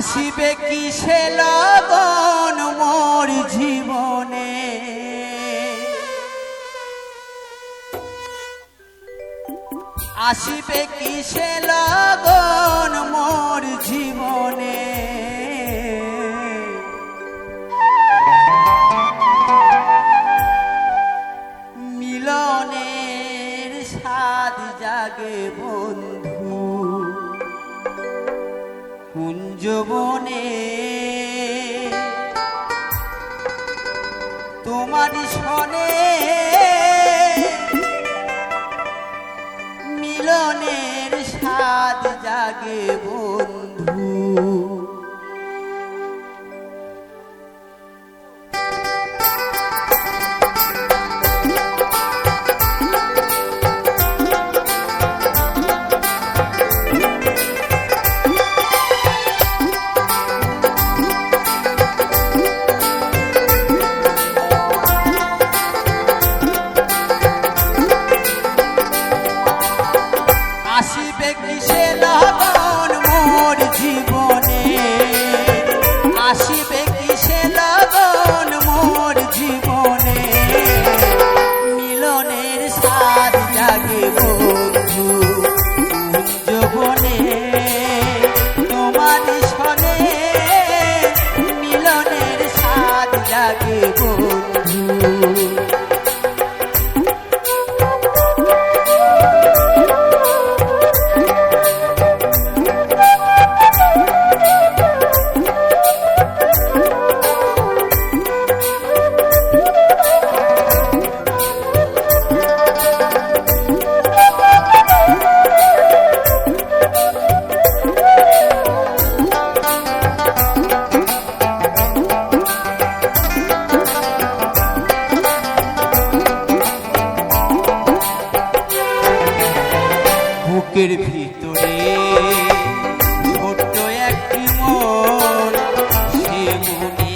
আসিবে কি সে লগন মোর জীবনে? আসিবে কি সে লগন মোর জীবনে? মিলনের স্বাদ জাগে বন্ধু কুঞ্জবনে তোমার সনে মিলনের স্বাদ জাগে বন্ধু বুকের ভিতরে ছোট্ট একটি মন সে মনে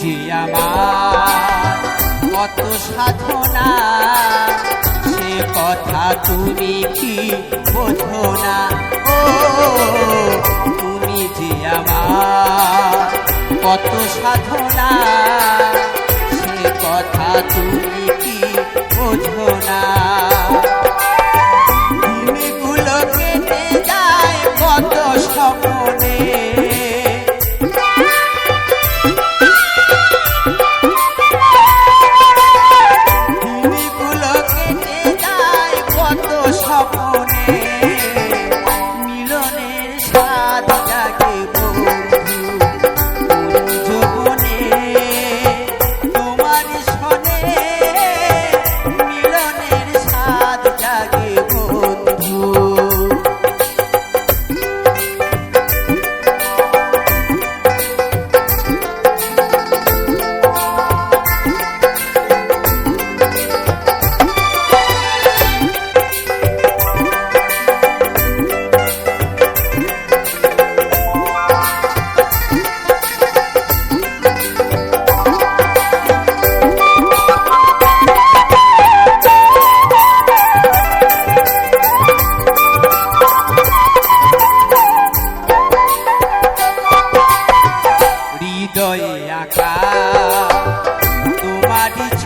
যে আমার কত সাধনা, সে কথা তুমি কি বোঝো না? ও, তুমি যে আমার কত সাধনা, সে কথা তুমি কি বোঝো না? দিনগুলো কেটে যায় কত স্বপ্নে স্বাদ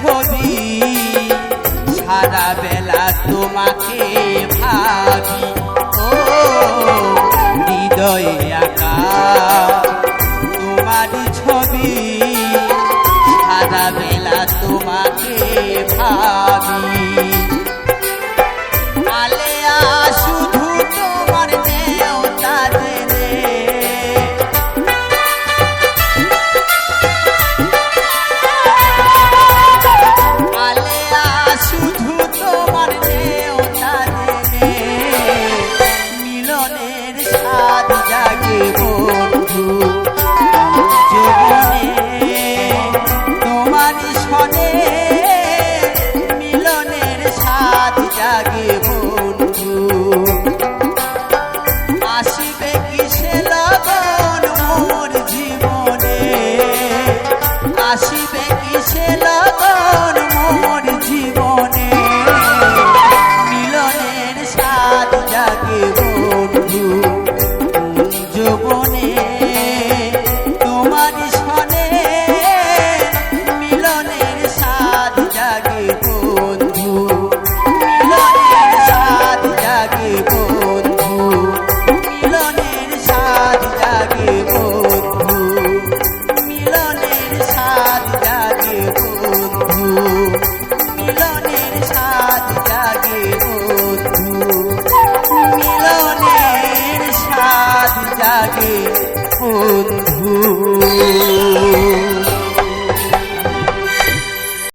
ছবি সারা বেলা তোমাকে ভাবি। ও হৃদয়ে লগন মোর জীবনে আসিবে কি বধু মিলনের সাধ জাগে বন্ধু।